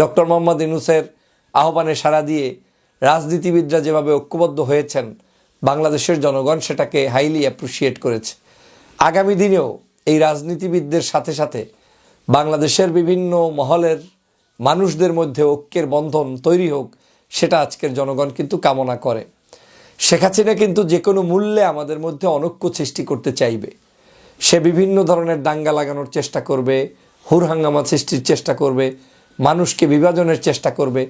Doctor Mohammad ইনুসের আহ্বানে সাড়া দিয়ে রাজনীতিবিদরা যেভাবে ঐক্যবদ্ধ হয়েছেন, বাংলাদেশের জনগণ সেটাকে হাইলি অ্যাপ্রিসিয়েট করেছে। আগামী দিনেও এই রাজনীতিবিদদের সাথে সাথে বাংলাদেশের বিভিন্ন মহলের মানুষদের মধ্যে ঐক্যের বন্ধন তৈরি হোক, সেটা আজকের জনগণ কিন্তু কামনা করে। শেখ হাসিনা কিন্তু যে কোনো মূল্যে আমাদের মধ্যে অনৈক্য সৃষ্টি করতে চাইবে। সে বিভিন্ন ধরনের দাঙ্গা লাগানোর চেষ্টা করবে, হুরহাঙ্গামা সৃষ্টির চেষ্টা করবে মানুষকে বিভাজনের চেষ্টা করবে,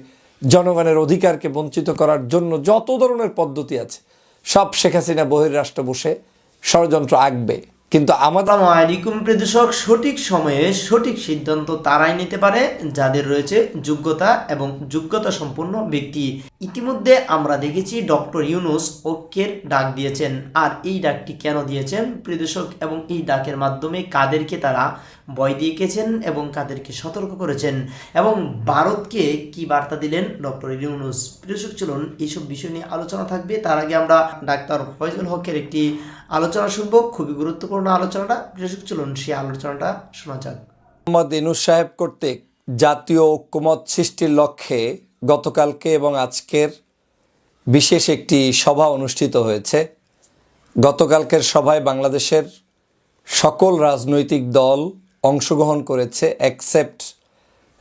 জনগণের অধিকারকে বঞ্চিত করার জন্য যত ধরনের পদ্ধতি আছে, সব শেখ হাসিনা বহির্রাষ্ট্র বসে ষড়যন্ত্র আঁকবে। কিন্তু আমাদের আলাইকুম প্রিয়দর্শক, সঠিক সময়ে সঠিক সিদ্ধান্ত তারাই নিতে পারে যাদের রয়েছে যোগ্যতা এবং যোগ্যতা সম্পন্ন ব্যক্তি। ইতিমধ্যে আমরা দেখেছি ডক্টর ইউনুস ঐক্যের ডাক দিয়েছেন। আর এই ডাকটি কেন দিয়েছেন প্রিয়দর্শক? এবং এই ডাকের মাধ্যমে কাদেরকে তারা ভয় দিয়েছেন এবং কাদেরকে সতর্ক করেছেন? এবং ভারতকে কি বার্তা দিলেন ডক্টর ইউনুস? প্রিয়দর্শক, চলুন এইসব বিষয় নিয়ে আলোচনা থাকবে। তার আগে আমরা ডাক্তার ফয়জুল হকের একটি আলোচনা শুনব। খুবই গুরুত্বপূর্ণ আলোচনাটা প্রিয়দর্শক চলুন সেই আলোচনাটা শোনা যাক। মোহাম্মদ ইনুস সাহেব কর্তৃক জাতীয় ঐক্যমত সৃষ্টির লক্ষ্যে গতকালকে এবং আজকের বিশেষ একটি সভা অনুষ্ঠিত হয়েছে। গতকালকের সভায় বাংলাদেশের সকল রাজনৈতিক দল অংশগ্রহণ করেছে অ্যাকসেপ্ট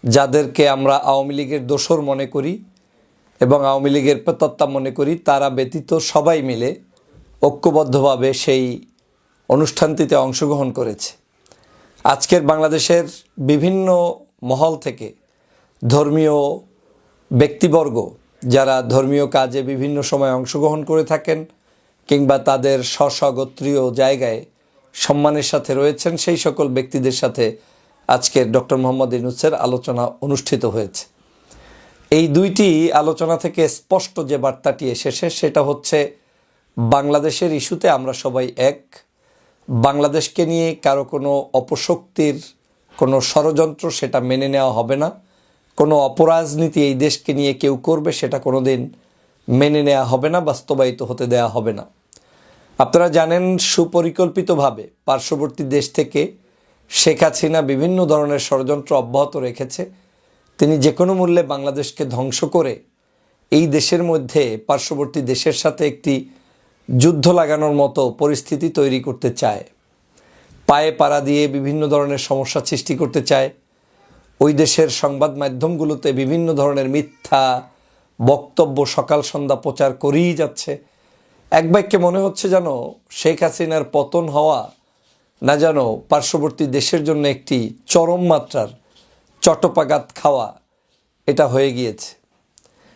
যাদেরকে আমরা আওয়ামী লীগের দোসর মনে করি এবং আওয়ামী লীগের পেতত্তা মনে করি, তারা ব্যতীত সবাই মিলে ঐক্যবদ্ধভাবে সেই অনুষ্ঠানটিতে অংশগ্রহণ করেছে। আজকের বাংলাদেশের বিভিন্ন মহল থেকে ধর্মীয় ব্যক্তিবর্গ যারা ধর্মীয় কাজে বিভিন্ন সময় অংশগ্রহণ করে থাকেন কিংবা তাদের স্বস্বগোত্রীয় জায়গায় সম্মানের সাথে রয়েছেন, সেই সকল ব্যক্তিদের সাথে আজকের ডক্টর মোহাম্মদ ইনুসের আলোচনা অনুষ্ঠিত হয়েছে। এই দুইটি আলোচনা থেকে স্পষ্ট যে বার্তাটি এসেছে, সেটা হচ্ছে বাংলাদেশের ইস্যুতে আমরা সবাই এক। বাংলাদেশকে নিয়ে কারও কোনো অপশক্তির কোনো ষড়যন্ত্র সেটা মেনে নেওয়া হবে না। কোনো অপরাজনীতি এই দেশকে নিয়ে কেউ করবে সেটা কোনো দিন মেনে নেওয়া হবে না, বাস্তবায়িত হতে দেওয়া হবে না। আপনারা জানেন, সুপরিকল্পিতভাবে পার্শ্ববর্তী দেশ থেকে শেখ হাসিনা বিভিন্ন ধরনের ষড়যন্ত্র অব্যাহত রেখেছে। তিনি যে কোনো মূল্যে বাংলাদেশকে ধ্বংস করে এই দেশের মধ্যে পার্শ্ববর্তী দেশের সাথে একটি যুদ্ধ লাগানোর মতো পরিস্থিতি তৈরি করতে চায়। পায়ে পাড়া দিয়ে বিভিন্ন ধরনের সমস্যা সৃষ্টি করতে চায়। ওই দেশের সংবাদ মাধ্যমগুলোতে বিভিন্ন ধরনের মিথ্যা বক্তব্য সকাল সন্ধ্যা প্রচার করেই যাচ্ছে। এক বাক্যে মনে হচ্ছে যেন শেখ হাসিনার পতন হওয়া না যেন পার্শ্ববর্তী দেশের জন্য একটি চরম মাত্রার চটপাগাত খাওয়া এটা হয়ে গিয়েছে।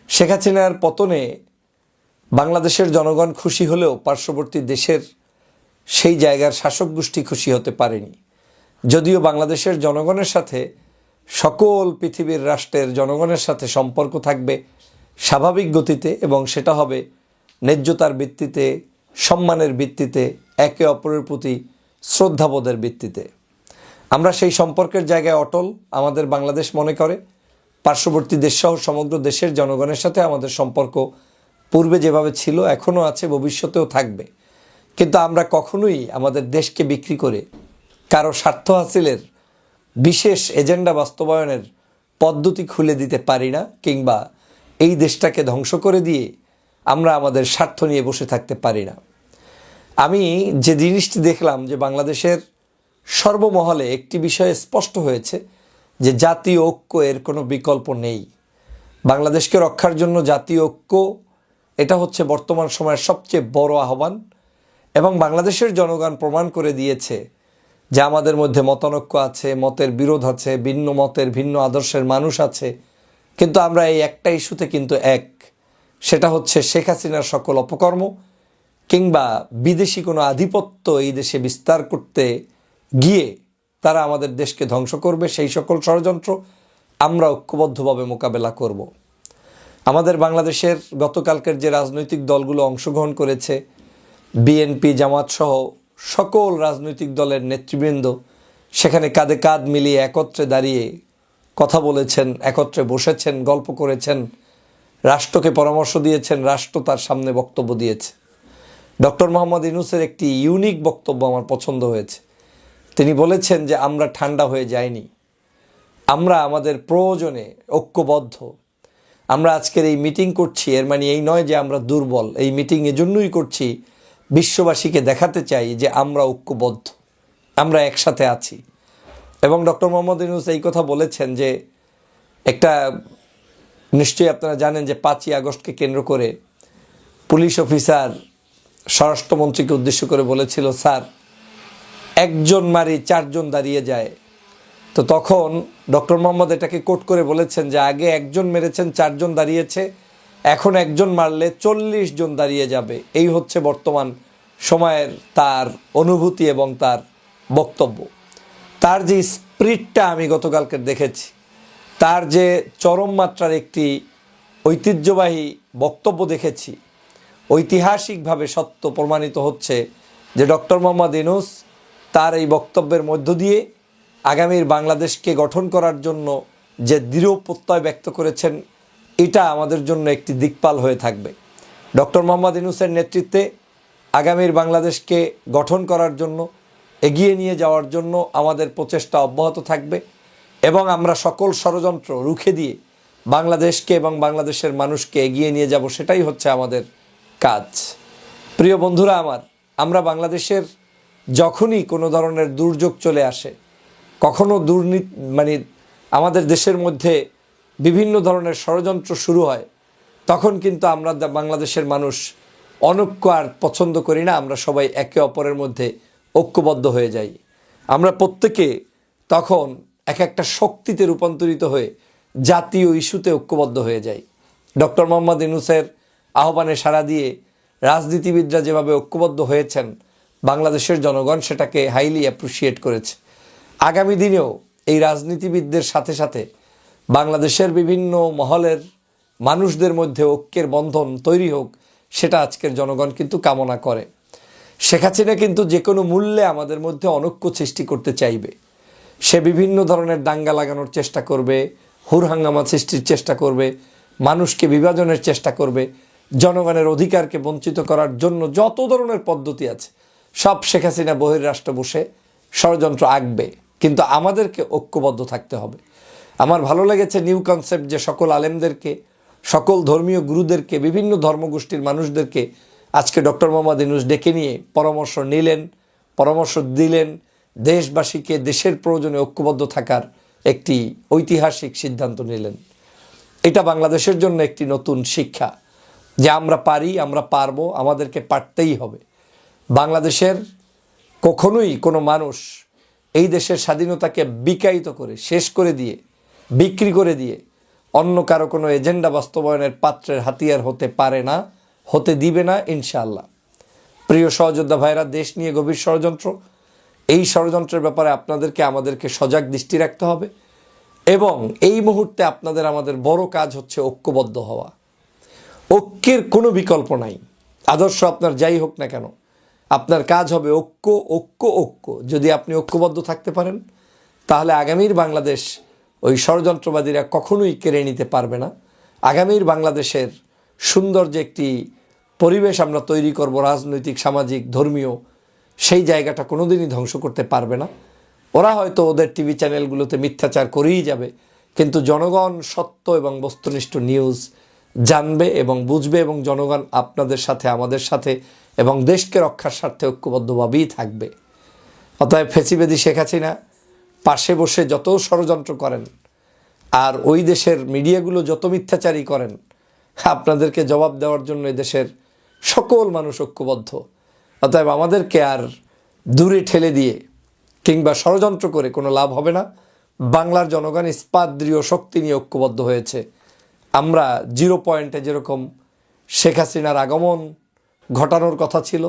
শেখ হাসিনার পতনে বাংলাদেশের জনগণ খুশি হলেও পার্শ্ববর্তী দেশের সেই জায়গার শাসক গোষ্ঠী খুশি হতে পারেনি। যদিও বাংলাদেশের জনগণের সাথে, সকল পৃথিবীর রাষ্ট্রের জনগণের সাথে সম্পর্ক থাকবে স্বাভাবিক গতিতে এবং সেটা হবে ন্যায্যতার ভিত্তিতে, সম্মানের ভিত্তিতে, একে অপরের প্রতি শ্রদ্ধাবোধের ভিত্তিতে। আমরা সেই সম্পর্কের জায়গায় অটল, আমাদের বাংলাদেশ মনে করে। পার্শ্ববর্তী দেশসহ সমগ্র দেশের জনগণের সাথে আমাদের সম্পর্ক পূর্বে যেভাবে ছিল, এখনও আছে, ভবিষ্যতেও থাকবে। কিন্তু আমরা কখনোই আমাদের দেশকে বিক্রি করে কারও স্বার্থ হাসিলের বিশেষ এজেন্ডা বাস্তবায়নের পদ্ধতি খুলে দিতে পারি না, কিংবা এই দেশটাকে ধ্বংস করে দিয়ে আমরা আমাদের স্বার্থ নিয়ে বসে থাকতে পারি না। আমি যে জিনিসটি দেখলাম যে বাংলাদেশের সর্বমহলে একটি বিষয়ে স্পষ্ট হয়েছে যে জাতীয় ঐক্য এর কোনো বিকল্প নেই। বাংলাদেশকে রক্ষার জন্য জাতীয় ঐক্য এটা হচ্ছে বর্তমান সময়ের সবচেয়ে বড় আহ্বান এবং বাংলাদেশের জনগণ প্রমাণ করে দিয়েছে যে আমাদের মধ্যে মতানৈক্য আছে, মতের বিরোধ আছে, ভিন্ন মতের, ভিন্ন আদর্শের মানুষ আছে কিন্তু আমরা এই একটা ইস্যুতে কিন্তু এক সেটা হচ্ছে শেখ হাসিনার সকল অপকর্ম কিংবা বিদেশি কোনো আধিপত্য এই দেশে বিস্তার করতে গিয়ে তারা আমাদের দেশকে ধ্বংস করবে, সেই সকল ষড়যন্ত্র আমরা ঐক্যবদ্ধভাবে মোকাবেলা করব। আমাদের বাংলাদেশের গতকালকের যে রাজনৈতিক দলগুলো অংশগ্রহণ করেছে বিএনপি জামাত সহ সকল রাজনৈতিক দলের নেতৃবৃন্দ, সেখানে কাঁধে কাঁধ মিলিয়ে একত্রে দাঁড়িয়ে কথা বলেছেন, একত্রে বসেছেন, গল্প করেছেন, রাষ্ট্রকে পরামর্শ দিয়েছেন, রাষ্ট্র তার সামনে বক্তব্য দিয়েছে। ডক্টর মোহাম্মদ ইনুসের একটি ইউনিক বক্তব্য আমার পছন্দ হয়েছে। তিনি বলেছেন যে, আমরা ঠান্ডা হয়ে যাইনি। আমরা আমাদের প্রয়োজনে ঐক্যবদ্ধ আমরা আজকের এই মিটিং করছি, এর মানে এই নয় যে আমরা দুর্বল। এই মিটিং এজন্যই করছি, বিশ্ববাসীকে দেখাতে চাই যে আমরা ঐক্যবদ্ধ, আমরা একসাথে আছি। এবং ডক্টর মোহাম্মদ ইউনুস এই কথা বলেছেন যে একটা, নিশ্চয়ই আপনারা জানেন যে পাঁচই আগস্টকে কেন্দ্র করে পুলিশ অফিসার, স্বরাষ্ট্রমন্ত্রীকে উদ্দেশ্য করে বলেছিল, স্যার, একজন মারি চারজন দাঁড়িয়ে যায় তো তখন ডক্টর মোহাম্মদ এটাকে কোট করে বলেছেন যে আগে একজন মেরেছেন, চারজন দাঁড়িয়েছে, এখন একজন মারলে চল্লিশ জন দাঁড়িয়ে যাবে। এই হচ্ছে বর্তমান সময়ের তার অনুভূতি এবং তার বক্তব্য। তার যে স্প্রিটটা আমি গতকালকে দেখেছি, তার যে চরম মাত্রার একটি ঐতিহ্যবাহী বক্তব্য দেখেছি, ঐতিহাসিকভাবে সত্য প্রমাণিত হচ্ছে যে ডক্টর মোহাম্মদ ইনুস তার এই বক্তব্যের মধ্য দিয়ে আগামীর বাংলাদেশকে গঠন করার জন্য যে দৃঢ় প্রত্যয় ব্যক্ত করেছেন, এটা আমাদের জন্য একটি দিকপাল হয়ে থাকবে। ডক্টর মোহাম্মদ ইনুসের নেতৃত্বে আগামীর বাংলাদেশকে গঠন করার জন্য, এগিয়ে নিয়ে যাওয়ার জন্য আমাদের প্রচেষ্টা অব্যাহত থাকবে এবং আমরা সকল ষড়যন্ত্র রুখে দিয়ে বাংলাদেশকে এবং বাংলাদেশের মানুষকে এগিয়ে নিয়ে যাব, সেটাই হচ্ছে আমাদের কাজ। প্রিয় বন্ধুরা আমার, আমরা বাংলাদেশের যখনই কোনো ধরনের দুর্যোগ চলে আসে কখনো দুর্নীতি মানে আমাদের দেশের মধ্যে বিভিন্ন ধরনের ষড়যন্ত্র শুরু হয়, তখন কিন্তু আমরা বাংলাদেশের মানুষ অনৈক্য আর পছন্দ করি না, আমরা সবাই একে অপরের মধ্যে ঐক্যবদ্ধ হয়ে যাই। আমরা প্রত্যেকে তখন এক একটা শক্তিতে রূপান্তরিত হয়ে জাতীয় ইস্যুতে ঐক্যবদ্ধ হয়ে যাই। ডক্টর মোহাম্মদ ইনুসের আহ্বানে সাড়া দিয়ে রাজনীতিবিদরা যেভাবে ঐক্যবদ্ধ হয়েছেন, বাংলাদেশের জনগণ সেটাকে হাইলি অ্যাপ্রিসিয়েট করেছে। আগামী দিনেও এই রাজনীতিবিদদের সাথে সাথে বাংলাদেশের বিভিন্ন মহলের মানুষদের মধ্যে ঐক্যের বন্ধন তৈরি হোক, সেটা আজকের জনগণ কিন্তু কামনা করে। শেখ হাসিনা কিন্তু যে কোনো মূল্যে আমাদের মধ্যে অনৈক্য সৃষ্টি করতে চাইবে। সে বিভিন্ন ধরনের দাঙ্গা লাগানোর চেষ্টা করবে, হুরহাঙ্গামা সৃষ্টির চেষ্টা করবে, মানুষকে বিভাজনের চেষ্টা করবে, জনগণের অধিকারকে বঞ্চিত করার জন্য যত ধরনের পদ্ধতি আছে, সব শেখ হাসিনা বহির্রাষ্ট্র বসে ষড়যন্ত্র আঁকবে। কিন্তু আমাদেরকে ঐক্যবদ্ধ থাকতে হবে। আমার ভালো লেগেছে নিউ কনসেপ্ট যে সকল আলেমদেরকে, সকল ধর্মীয় গুরুদেরকে, বিভিন্ন ধর্মগোষ্ঠীর মানুষদেরকে আজকে ডক্টর মোহাম্মদ ইনুস ডেকে নিয়ে পরামর্শ নিলেন, পরামর্শ দিলেন দেশবাসীকে দেশের প্রয়োজনে ঐক্যবদ্ধ থাকার একটি ঐতিহাসিক সিদ্ধান্ত নিলেন। এটা বাংলাদেশের জন্য একটি নতুন শিক্ষা যে আমরা পারি, আমরা পারব, আমাদেরকে পারতেই হবে। বাংলাদেশের কখনোই কোনো মানুষ এই দেশের স্বাধীনতাকে বিকায়িত করে, শেষ করে দিয়ে, বিক্রি করে দিয়ে অন্য কারও কোনো এজেন্ডা বাস্তবায়নের পাত্রের হাতিয়ার হতে পারে না, হতে দিবে না, ইনশাআল্লাহ। প্রিয় সহযোদ্ধা ভাইরা, দেশ নিয়ে গভীর ষড়যন্ত্র। এই ষড়যন্ত্রের ব্যাপারে আপনাদেরকে, আমাদেরকে সজাগ দৃষ্টি রাখতে হবে এবং এই মুহূর্তে আপনাদের আমাদের বড় কাজ হচ্ছে ঐক্যবদ্ধ হওয়া। ঐক্যের কোনো বিকল্প নাই। আদর্শ আপনার যাই হোক না কেন আপনার কাজ হবে ঐক্য ঐক্য ঐক্য। যদি আপনি ঐক্যবদ্ধ থাকতে পারেন, তাহলে আগামীর বাংলাদেশ ওই ষড়যন্ত্রবাদীরা কখনোই কেড়ে নিতে পারবে না। আগামীর বাংলাদেশের সুন্দর যে একটি পরিবেশ আমরা তৈরি করব, রাজনৈতিক, সামাজিক, ধর্মীয়, সেই জায়গাটা কোনোদিনই ধ্বংস করতে পারবে না। ওরা হয়তো ওদের টিভি চ্যানেলগুলোতে মিথ্যাচার করেই যাবে, কিন্তু জনগণ সত্য এবং বস্তুনিষ্ঠ নিউজ জানবে এবং বুঝবে এবং জনগণ আপনাদের সাথে, আমাদের সাথে এবং দেশকে রক্ষার স্বার্থে ঐক্যবদ্ধভাবেই থাকবে। অতএব ফেসিবেদি শেখ হাসিনা পাশে বসে যত ষড়যন্ত্র করেন আর ওই দেশের মিডিয়াগুলো যত মিথ্যাচারী করেন, আপনাদেরকে জবাব দেওয়ার জন্য দেশের সকল মানুষ ঐক্যবদ্ধ। অতএব আমাদেরকে আর দূরে ঠেলে দিয়ে কিংবা ষড়যন্ত্র করে কোনো লাভ হবে না। বাংলার জনগণ ইস্পাত দৃঢ় শক্তি নিয়ে ঐক্যবদ্ধ হয়েছে। আমরা জিরো পয়েন্টে যেরকম শেখ হাসিনার আগমন ঘটানোর কথা ছিল,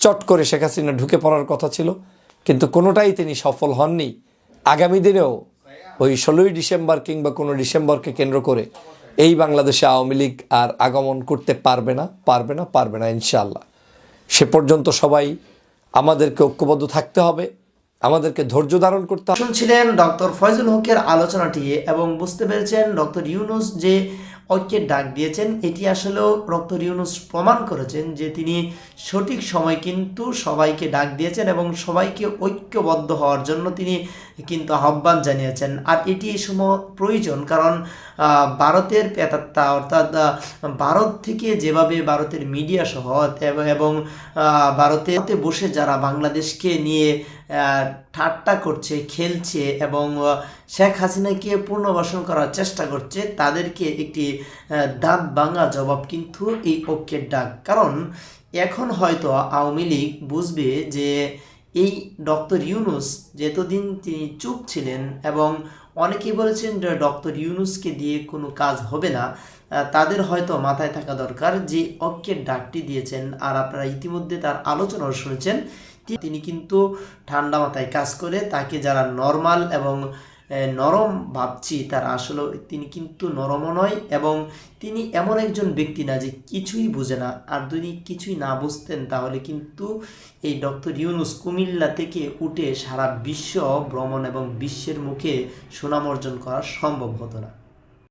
চট করে শেখ হাসিনা ঢুকে পড়ার কথা ছিল, কিন্তু কোনোটাই তিনি সফল হননি। আগামী দিনেও ওই ষোলোই ডিসেম্বর কিংবা কোনো ডিসেম্বরকে কেন্দ্র করে এই বাংলাদেশে আওয়ামী লীগ আর আগমন করতে পারবে না পারবে না পারবে না ইনশাল্লাহ সে পর্যন্ত সবাই আমাদেরকে ঐক্যবদ্ধ থাকতে হবে, আমাদেরকে ধৈর্য ধারণ করতে শুনছিলেন ডক্টর ফয়জুল হকের আলোচনাটি এবং বুঝতে পেরেছেন ডক্টর ইউনুস যে ঐক্যের ডাক দিয়েছেন। এটি আসলেও ডক্টর ইউনুস প্রমাণ করেছেন যে তিনি সঠিক সময় কিন্তু সবাইকে ডাক দিয়েছেন এবং সবাইকে ঐক্যবদ্ধ হওয়ার জন্য তিনি কিন্তু আহ্বান জানিয়েছেন। আর এটি এই সময় প্রয়োজন কারণ ভারতের পেতাত্তা অর্থাৎ ভারত থেকে যেভাবে ভারতের মিডিয়া সহ এবং ভারতে বসে যারা বাংলাদেশকে নিয়ে ঠাট্টা করছে, খেলছে এবং শেখ হাসিনাকে পুনর্বাসন করার চেষ্টা করছে, তাদেরকে একটি দাঁত ভাঙা জবাব কিন্তু এই ঐক্যের ডাক। কারণ এখন হয়তো আওয়ামী লীগ বুঝবে যে এই ডক্টর ইউনুস যেতদিন তিনি চুপ ছিলেন এবং অনেকেই বলেছেন ডক্টর ইউনুসকে দিয়ে কোনো কাজ হবে না তাদের হয়তো মাথায় থাকা দরকার যে অক্কের ডাকটি দিয়েছেন। আর আপনারা ইতিমধ্যে তার আলোচনাও শুনেছেন। তিনি কিন্তু ঠান্ডা মাথায় কাজ করে, তাকে যারা নর্মাল এবং নরম ভাবছি তার আসলে তিনি কিন্তু নরমও নয় এবং তিনি এমন একজন ব্যক্তি না যে কিছুই বোঝে না। আর যদি কিছুই না বুঝতেন তাহলে কিন্তু এই ডক্টর ইউনুস কুমিল্লা থেকে উঠে সারা বিশ্ব ভ্রমণ এবং বিশ্বের মুখে সুনাম অর্জন করা সম্ভব হতো না।